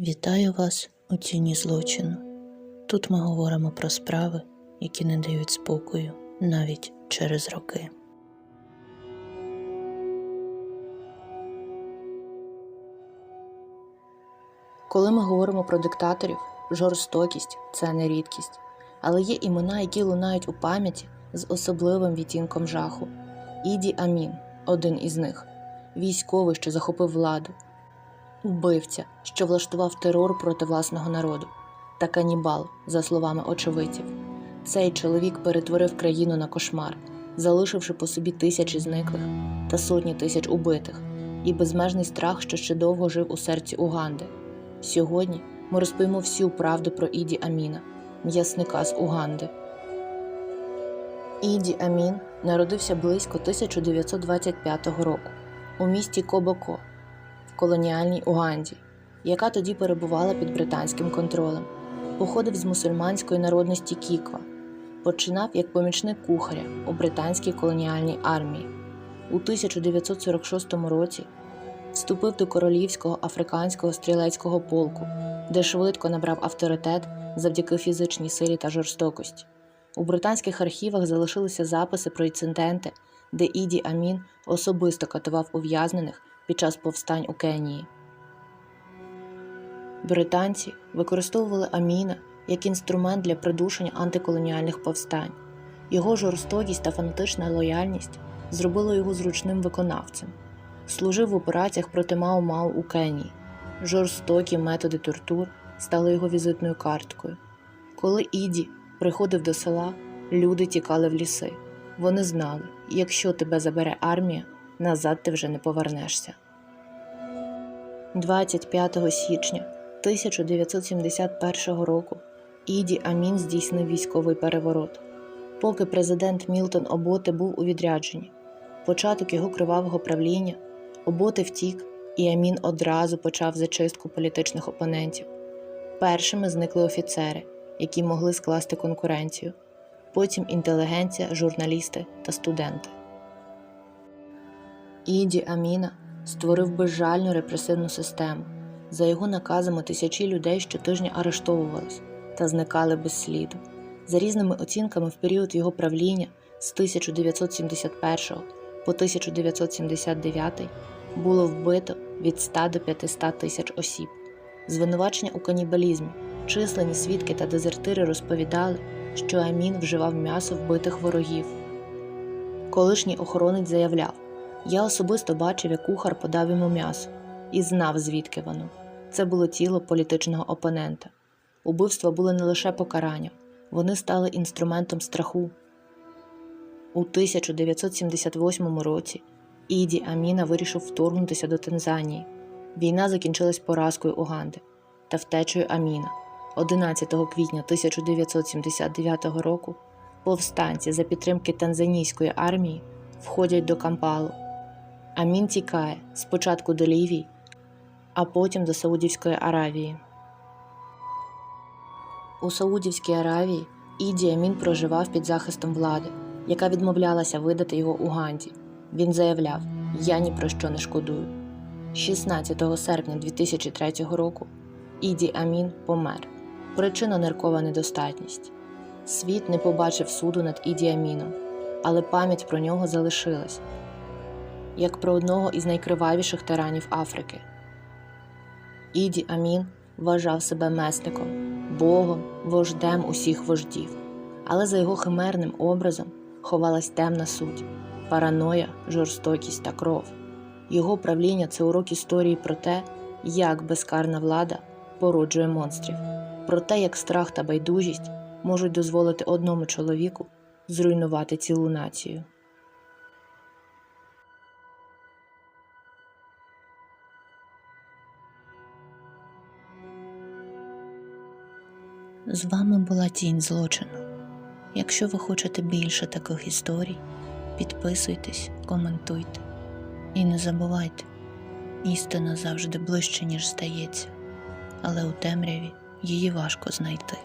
Вітаю вас у тіні злочину. Тут ми говоримо про справи, які не дають спокою навіть через роки. Коли ми говоримо про диктаторів, жорстокість це не рідкість, але є імена, які лунають у пам'яті з особливим відтінком жаху. Іді Амін один із них, військовий, що захопив владу, убивця, що влаштував терор проти власного народу, та канібал, за словами очевидців. Цей чоловік перетворив країну на кошмар, залишивши по собі тисячі зниклих та сотні тисяч убитих, і безмежний страх, що ще довго жив у серці Уганди. Сьогодні ми розповімо всю правду про Іді Аміна, м'ясника з Уганди. Іді Амін народився близько 1925 року у місті Кобоко колоніальній Уганді, яка тоді перебувала під британським контролем. Походив з мусульманської народності Кіква, починав як помічник кухаря у британській колоніальній армії. У 1946 році вступив до королівського африканського стрілецького полку, де швидко набрав авторитет завдяки фізичній силі та жорстокості. У британських архівах залишилися записи про інциденти, де Іді Амін особисто катував ув'язнених під час повстань у Кенії. Британці використовували Аміна як інструмент для придушення антиколоніальних повстань. Його жорстокість та фанатична лояльність зробили його зручним виконавцем. Служив в операціях проти Мао-Мао у Кенії. Жорстокі методи тортур стали його візитною карткою. Коли Іді приходив до села, люди тікали в ліси. Вони знали, якщо тебе забере армія, назад ти вже не повернешся. 25 січня 1971 року Іді Амін здійснив військовий переворот. Поки президент Мілтон Оботе був у відрядженні, початок його кривавого правління, Оботе втік, і Амін одразу почав зачистку політичних опонентів. Першими зникли офіцери, які могли скласти конкуренцію, потім інтелігенція, журналісти та студенти. Іді Аміна створив безжальну репресивну систему. За його наказами тисячі людей щотижня арештовувались та зникали без сліду. За різними оцінками, в період його правління з 1971 по 1979 було вбито від 100 до 500 тисяч осіб. Звинувачення у канібалізмі, численні свідки та дезертири розповідали, що Амін вживав м'ясо вбитих ворогів. Колишній охоронець заявляв: Я особисто бачив, як кухар подав йому м'ясо, і знав, звідки воно. Це було тіло політичного опонента. Убивства були не лише покаранням, вони стали інструментом страху. У 1978 році Іді Аміна вирішив вторгнутися до Танзанії. Війна закінчилась поразкою Уганди та втечею Аміна. 11 квітня 1979 року повстанці за підтримки танзанійської армії входять до Кампалу. Амін тікає спочатку до Лівії, а потім до Саудівської Аравії. У Саудівській Аравії Іді Амін проживав під захистом влади, яка відмовлялася видати його Уганді. Він заявляв: Я ні про що не шкодую. 16 серпня 2003 року Іді Амін помер. Причина ниркова недостатність. Світ не побачив суду над Іді Аміном, але пам'ять про нього залишилась як про одного із найкривавіших тиранів Африки. Іді Амін вважав себе месником, богом, вождем усіх вождів, але за його химерним образом ховалась темна суть, параноя, жорстокість та кров. Його правління це урок історії про те, як безкарна влада породжує монстрів, про те, як страх та байдужість можуть дозволити одному чоловіку зруйнувати цілу націю. З вами була тінь злочину. Якщо ви хочете більше таких історій, підписуйтесь, коментуйте і не забувайте, істина завжди ближче, ніж здається, але у темряві її важко знайти.